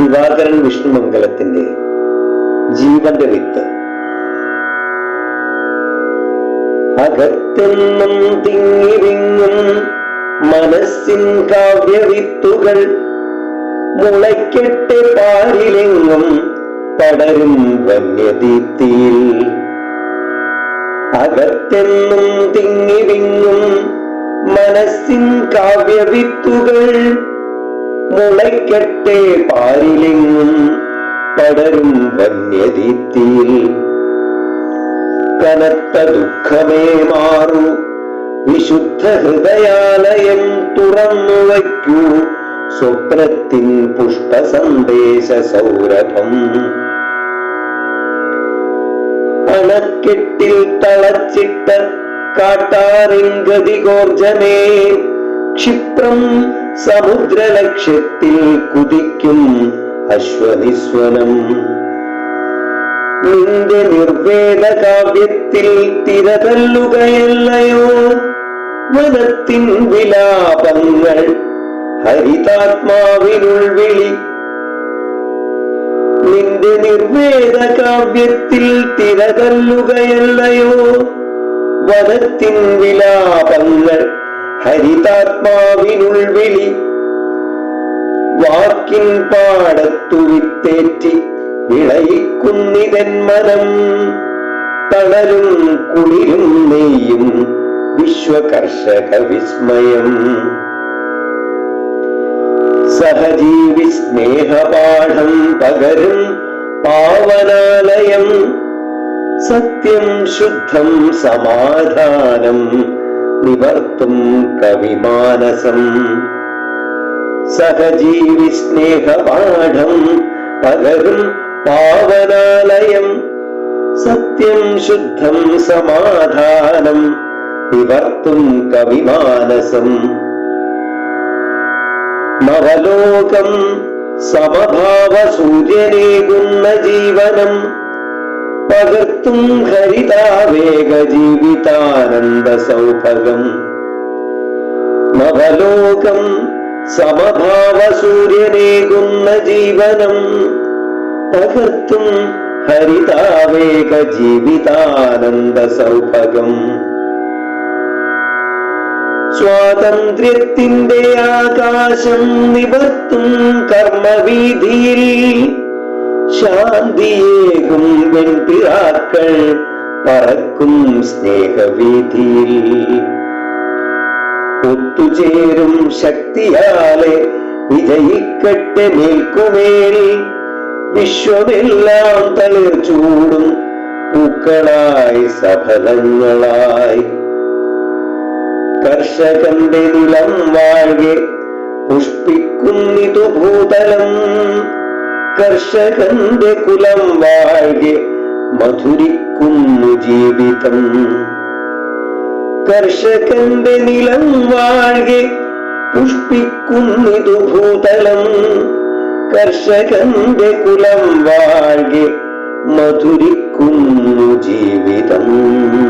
ദിവാകരൻ വിഷ്ണുമംഗലത്തിന്റെ ജീവന്റെ വിത്ത്. അകത്തെന്നും തിങ്ങിവിങ്ങും മനസ്സിൻ കാവ്യവിത്തുകൾ മുളയ്ക്കട്ടെ പാരിലെങ്ങും പടരും വന്യദീപ്തിയിൽ അകത്തെന്നും തിങ്ങിവിങ്ങും മനസ്സിൻ കാവ്യവിത്തുകൾ മുളയ്ക്കട്ടെ പാരിലെങ്ങും പടരും വന്യദീപ്തിയിൽ കനത്ത ദുഃഖമേ മാറൂ വിശുദ്ധ ഹൃദയാലയം തുറന്നു വയ്ക്കൂ. സ്വപ്നത്തിൻ പുഷ്പ സന്ദേശ സൗരഭം. അണക്കെട്ടിൽ തളച്ചിട്ട കാട്ടാറിൻ ക്ഷിപ്രം സമുദ്രലക്ഷ്യത്തിൽ കുതിക്കും അശ്വനിസ്വനം നിന്റെ നിർവേദ കാവ്യത്തിൽ തിരതല്ലുകയല്ലയോ? വനത്തിൻ വിലാപങ്ങൾ ഹരിതാത്മാവിനുൾവിളി. നിന്റെ നിർവേദ കാവ്യത്തിൽ തിരതല്ലുകയല്ലയോ? വനത്തിൻ വിലാപങ്ങൾ ഹരിതാത്മാവിനുൾവിളി വാക്കിൻ പാടത്തുവിത്തേറ്റി വിളയിക്കുന്നിതൻ മനം. തണലും കുളിരും നെയ്യും വിശ്വകർഷക വിസ്മയം. സഹജീവി സ്നേഹപാഠം പകരും പാവനാലയം. സത്യം ശുദ്ധം സമാധാനം നിവർത്തും കവിമാനസം. സഹജീവി സ്നേഹപാഠം പകരും പാവനാലയം. സത്യം ശുദ്ധം സമാധാനം നിവർത്തും കവിമാനസം. നവലോകം സമഭാവ സൂര്യനേകുന്ന ജീവനം പകർത്തും ഹരിതാവേഗ ജീവിതാനന്ദ സൗഭഗം. നവലോകം സമഭാവ സൂര്യനേകുന്ന ജീവനം. പകർത്തും ഹരിതാവേഗ ജീവിതാനന്ദ സൗഭഗം. സ്വാതന്ത്ര്യത്തിന്റെ ആകാശം നിവർത്തും കർമ്മവീതിയിൽ ശാന്തിയേകും വെൺപിറാക്കൾ പറക്കും സ്നേഹവീതിയിൽ ഒത്തുചേരും ശക്തിയാലെ വിജയിക്കട്ടെ നിൽക്കുമേൽ വിശ്വമെല്ലാം തളിർ ചൂടും പൂക്കളായി സഫലങ്ങളായി. കർഷകന്റെ നിലം വാഴെ പുഷ്പിക്കുന്നിതു ഭൂതലം കർഷകന്റെ കുലം വാഴെ മധുരിക്കുന്നു ജീവിതം. കർഷകന്റെ നിലം വാഴെ പുഷ്പിക്കുന്നിതു ഭൂതലം. കർഷകന്റെ കുലം വാഴെ മധുരിക്കുന്നു ജീവിതം.